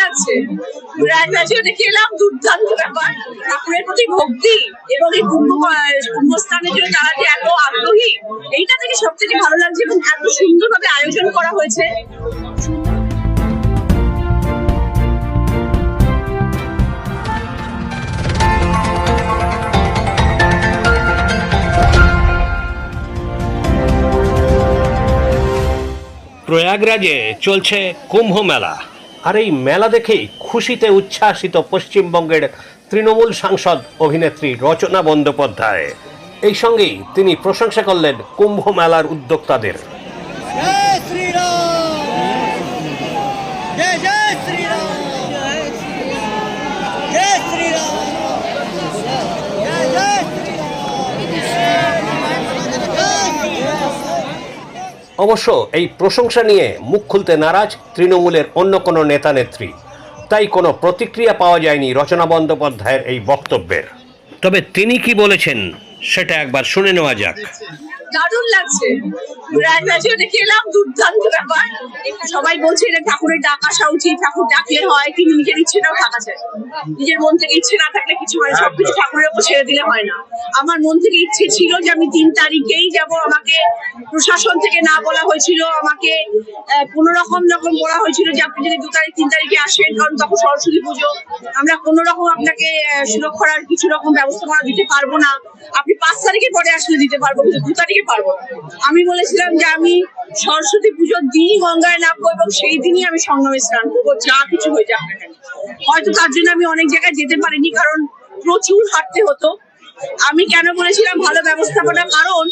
লাগছে? প্রয়াগরাজে দেখে এলাম দুর্দান্ত ব্যাপার। ঠাকুরের প্রতি ভক্তি এবং এই জন্য তারা যে এত আগ্রহী, এইটা থেকে সব থেকে ভালো লাগছে এবং এত সুন্দরভাবে আয়োজন করা হয়েছে। প্রয়াগরাজে চলছে কুম্ভ মেলা। আর এই মেলা দেখেই খুশিতে উচ্ছ্বাসিত পশ্চিমবঙ্গের তৃণমূল সাংসদ অভিনেত্রী রচনা বন্দ্যোপাধ্যায়। এই সঙ্গেই তিনি প্রশংসা করলেন কুম্ভ মেলার উদ্যোক্তাদের। जय অবশ্য এই প্রশংসা নিয়ে মুখ খুলতে নারাজ তৃণমূলের অন্য কোনো নেতা নেত্রী। তাই কোনো প্রতিক্রিয়া পাওয়া যায়নি রচনা বন্দ্যোপাধ্যায়ের এই বক্তব্যের। তবে তিনি কি বলেছেন সেটা একবার শুনে নেওয়া যাক। দারুণ লাগছে। দুর্দান্ত ব্যাপার। সবাই বলছে এটা ঠাকুরের ডাক আসা উচিত ঠাকুর ডাকলে হয় কিন্তু নিজের ইচ্ছেটাও থাকা যায়। নিজের মন থেকে ইচ্ছে না থাকলে কিছু হয় সবকিছু ঠাকুরের উপর ছেড়ে দিলে হয় না। আমার মন থেকে ইচ্ছে ছিল যে আমি তিন তারিখেই যাব। আমাকে প্রশাসন থেকে না বলা হয়েছিল। আমাকে কোনো রকম যখন বলা হয়েছিল যে আপনি যদি দু তারিখ, তিন তারিখে আসেন, কারণ তখন সরস্বতী পুজো। আমরা কোনো রকম আপনাকে সুরক্ষার কিছু রকম ব্যবস্থা করা দিতে পারব না। আপনি পাঁচ তারিখে পরে আসলে দিতে পারব, কিন্তু দু তারিখে পারব আমি বলেছিলাম যে আমি সরস্বতী পুজোর দিনই গঙ্গায় নামবো এবং সেই দিনই আমি সঙ্গমে স্নান করব, যা কিছু হয়ে কেন। হয়তো তার জন্য আমি অনেক জায়গায় যেতে পারিনি, কারণ প্রচুর হাঁটতে হতো। আমি কেন বলেছিলাম ভালো ব্যবস্থাপনা? কারণ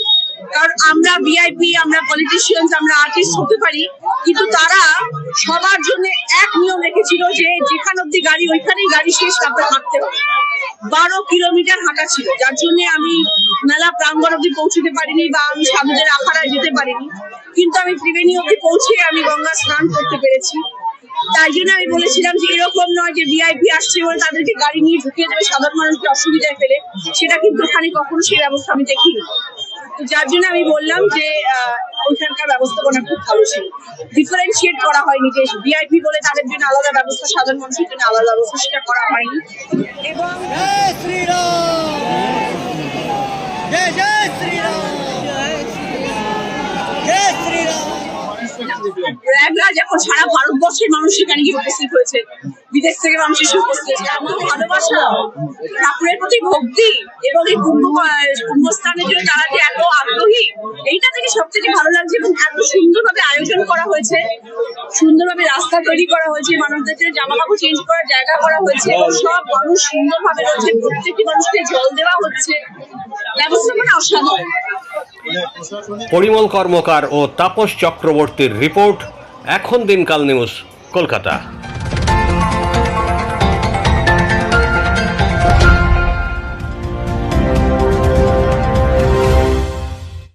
কারণ আমরা ভিআইপি আমরা পলিটিশিয়ান আমরা আর্টিস্ট হতে পারি, কিন্তু তারা সবার জন্য এক নিয়ম রেখেছিল যে যেখান অব্দি গাড়ি, ওইখানেই গাড়ি শেষ, তারপরে হাঁটতে হবে। বারো কিলোমিটার হাঁটা ছিল, যার জন্য আমি মেলা প্রাঙ্গণ অব্দি পৌঁছতে পারিনি বা আমি সামুদ্রের আখাড়ায় যেতে পারিনি। কিন্তু আমি ত্রিবেণী অব্দি পৌঁছে আমি গঙ্গা স্নান করতে পেরেছি। তার জন্য আমি বলেছিলাম যে এরকম নয় যে ভিআইপি আসছে বলে তাদেরকে গাড়ি নিয়ে ঢুকিয়ে দেবে সাধারণ মানুষকে অসুবিধায় ফেলে। সেটা কিন্তু ওখানে কখনো সেই ব্যবস্থা আমি দেখিনি। তো যার জন্য আমি বললাম যে ওইখানকার ব্যবস্থাপনা খুব ভালো ছিল। ডিফারেন্সিয়েট করা হয়নি যে ভিআইপি বলে তাদের জন্য আলাদা ব্যবস্থা, সাধারণ মানুষের জন্য আলাদা ব্যবস্থা সেটা করা হয়নি। এবং শ্রীরাম! জয় জয় শ্রীরাম! প্রয়াগরাজ এখন সারা ভারতবর্ষের মানুষ সেখানে গিয়ে উপস্থিত হয়েছে, বিদেশ থেকে মানুষ এসে উপস্থিত ভালোবাসা। ঠাকুরের প্রতি ভক্তি এবং এই কুম্ভ, কুম্ভস্থানের জন্য তারা যে এত আগ্রহী, এইটা থেকে সব থেকে ভালো লাগছে এবং এত সুন্দরভাবে আয়োজন করা হয়েছে। সুন্দরভাবে রাস্তা তৈরি করা হয়েছে, মানুষদের জন্য জামা কাপড় চেঞ্জ করার জায়গা করা হয়েছে এবং সব মানুষ সুন্দরভাবে রয়েছে, প্রত্যেকটি মানুষকে জল দেওয়া হচ্ছে। ব্যবস্থাপনা অসাধারণ। পরিমল কর্মকার ও তাপস চক্রবর্তীর রিপোর্ট এখন দিনকাল নিউজ কলকাতা।